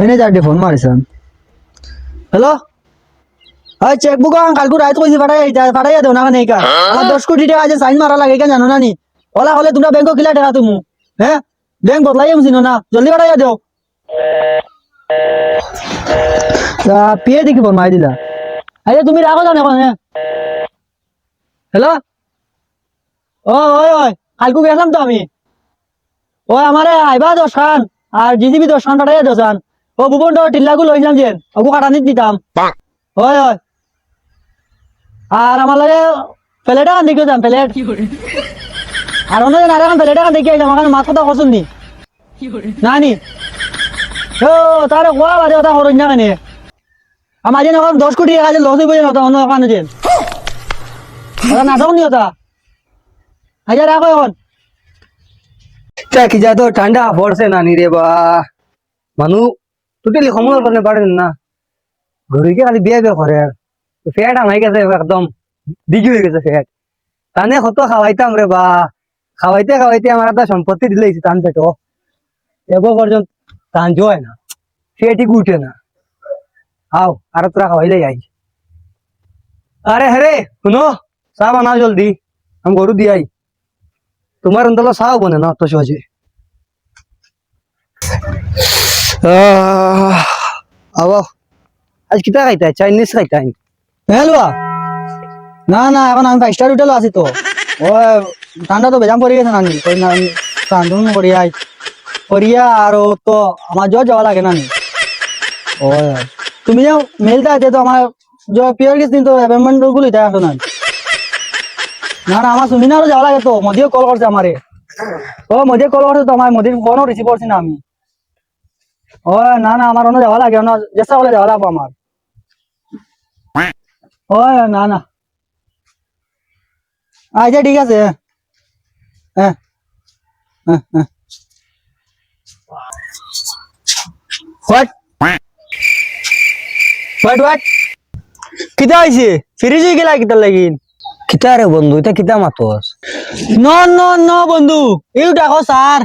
Manager ডে phone মারিছেন hello হয় চেকবুক কালকে রাত কইছি পাঠাই পাঠাই দেও না কেন আমার দশ কোটি টাকা আছে সাইন মারা লাগে কেন জানো না নি? ওলা হলে তোমরা ব্যাংক কিলা টাকা তুমি হ্যাঁ ব্যাংক বদলাই চিনো না, জলদি পাঠাই দেও পিয়ে দেখি ফোন মারি দিলা। আরে তুমি রাখো জানো এখন হ্যাঁ হ্যালো ও ওই ওই কালকে গেলাম তো আমি। ওই আমারে আইবা দশ খান আর জিজিবি দশ খান পাঠাই দশ খান ও ভুবন তো টিল্লাগু লইলাম যে ওগু কাটানিত দিতাম ওই ওই আর আমার লাগে প্লেট এখন দেখিও যাম প্লেট। আর অন্য আর এখন প্লেট এখন দেখি আইলাম আমার মাছ কথা কসুন নি? না? নি ও তার কোয়া বাদে কথা হরণ না? কেনে আমার যেন এখন দশ কোটি টাকা লস হইব যেন অন্য যেন। ওরা নাটক নি ওটা হাজার রাখো এখন কি যা তো ঠান্ডা পড়ছে না নি রে বা। মানু টোটালি সময় করতে পারেন না। ঘুরিকে খালি বিয়ে বিয়ে করে আর ফ্যাট আমাই গেছে একদম। দিঘি হয়ে গেছে ফ্যাট তানে কত খাওয়াইতাম রে বা। খাওয়াইতে খাওয়াইতে আমার একটা সম্পত্তি দিলেছি টান পেটো এগো পর্যন্ত টান জয় না। ফেটি উঠে না। আও আর তোরা খাওয়াইলে যাই আরে হ্যাঁ শুনো। চা বানাও জলদি। আমি গরু দিয়াই তোমার অন্তত চাও বনে না অত সহজে আহ আজ কিতা খাইতা? চাইনিজ খাইতা না না, এখন আমি ফাইভ স্টার হোটেল আছি তো। ও ঠান্ডা তো বেজাম পড়ে গেছে নানি। রান্ধন করিয়াই করিয়া আর তো আমার জ্বর যাওয়া লাগে নানি। ও তুমি যাও মেলটা আছে তো আমার জ্বর পিওর গেছে তো অ্যাপয়েন্টমেন্ট আসো না না না আমার সুমিনারও যাওয়া লাগে তো। মোদিও কল করছে আমারে ও মোদি কল করছে তো আমার মোদির ফোনও রিসিভ করছি না আমি। ও না না আমার অন্য যাওয়া লাগে অন্য চেষ্টা করলে যাওয়া লাগবো আমার ও না না আচ্ছা ঠিক আছে হ্যাঁ হ্যাঁ হ্যাঁ হোয়াট হোয়াট হোয়াট কিতা হয়েছে ফিরিজ হয়ে গেলা কিতা লাগিন কিতা রে বন্ধু এটা কিতা মাতস ন ন ন বন্ধু এই ডাকো স্যার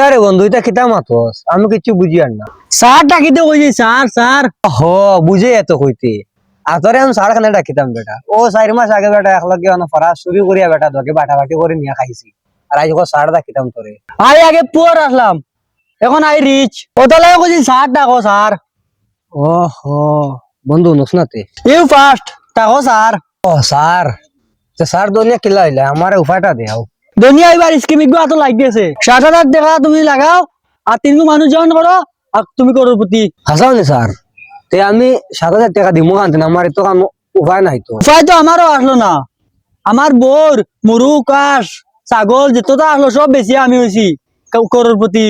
কিতা রে বন্ধু এটা কিতা মাতস? আমি কিছু বুঝি আর না। স্যার ডাকিতে কইছি? Sir sir. হ বুঝে এত কইতে। আতরে আমি সার খানে ডাকিতাম বেটা। ও চারি মাস আগে বেটা একলগে অন ফরাস চুরি করিয়া বেটা ধকে বাটা বাটি করে নিয়ে খাইছি। আর আজ সার ডাকিতাম তোরে। আই আগে পুয়ার আসলাম। এখন আই রিচ। ওটা লাগে কইছি স্যার ডাকো স্যার। ও হো বন্ধু নসনাতে। ইউ ফার্স্ট ডাকো স্যার। ও স্যার। তো স্যার দুনিয়া কিলা হইলা আমার উপায়টা দেও দুনিয়া এবার স্কিমগুলো এত লাগ গেছে ষাট হাজার টাকা তুমি লাগাও আর তিনগু মানুষ জয়েন করো আর তুমি করোড়পতি হাসাও নি স্যার তে আমি সাত হাজার টাকা দিব কানতে না আমার তো কাম উপায় নাই তো। উপায় তো আমারও আসলো না। আমার বোর মুরু কাশ ছাগল যেতটা আসলো সব বেশি আমি হয়েছি করোড়পতি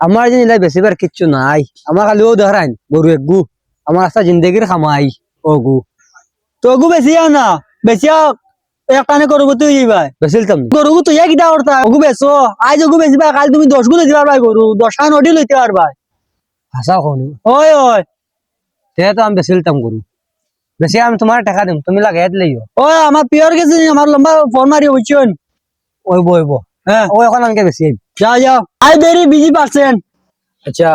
আমার জিনিস বেশিবার কিচ্ছু নাই। আমার খালি ও দেখাইন গরু এক গু। আমার আস্তা জিন্দগির খামাই ও গু। তো গু বেশি না বেশি একটানে করোড়পতি হয়ে যাবাই বেছিলতাম নি গরু তো ইয়া কিটা করতা গু বেছো আজ গু বেশি পাই কাল তুমি দশ গু লইতে পারবা গরু। দশটা নটি লইতে পারবা হাসা শুনি ওই ওই তে তো আমি বেছিলতাম গরু। বেশি আমি তোমার টাকা দিম তুমি লাগাই দিলেই ওই আমার পিওর গেছে আমার লম্বা ফোন মারি হইছেন ওইব ওইব। হ্যাঁ ও এখন আমাকে বেশি আইব। যাও যাও আই ভেরি বিজি পার্সন আচ্ছা।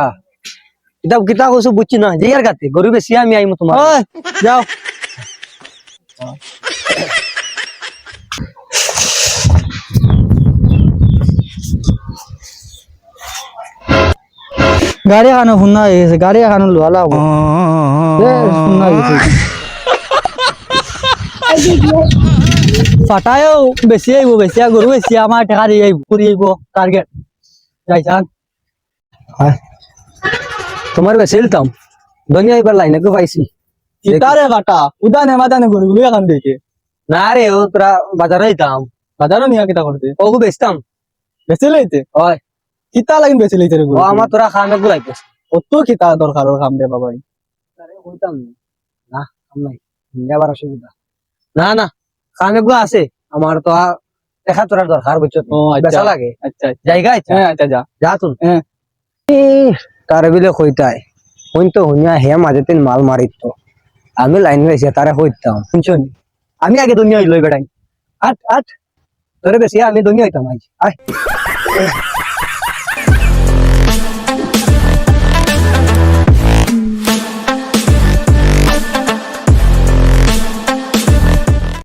কিতাব কিতা কইছো বুঝছি না যে আর গাতে। গরু বেশি আমি আইমু তোমার ওই যাও গাড়ি এখানে শুনা হয়ে গেছে গাড়ি এখানে লোহালা হব শুনা হয়ে গেছে। ফাটায়ও বেশি আইব বেশি গরু বেশি আমার টাকা দিয়ে আইব করে আইব টার্গেট যাইছান হ্যাঁ। তোমার বেছিলতাম দুনিয়া এবার লাইনে গো পাইছি। ইতারে ফাটা উদানে মাদানে গরুগুলো এখান দেখে। না রে ও তোরা বাজারে যাইতাম বাজারও নিয়া কিতা করতে ওগু বেচতাম বেশি লইতে ওই কিতা লাগিন বেশি লইতে রে ও আমার তোরা খামে গুলাইতেছে কত কিতা দরকার ওর কাম দে বাবাই। কইতাম না? কাম নাই। যাবার অসুবিধা না না খামে আছে। আমার তো দেখা তোরা দরকার বুঝছ ও আচ্ছা। লাগে। আচ্ছা আচ্ছা। জায়গা আছে হ্যাঁ আচ্ছা যা। যা তুন হ্যাঁ। তারে বিলে কইতাই হইন তো হুনিয়া হে মাঝে তিন মাল মারিত তো। আমি লাইন রয়েছে তারে হইতাম শুনছো? আমি আগে দুনিয়া লই বেড়াই। আট আট তোরে বেশি আমি দুনিয়া হইতাম আজ। আয়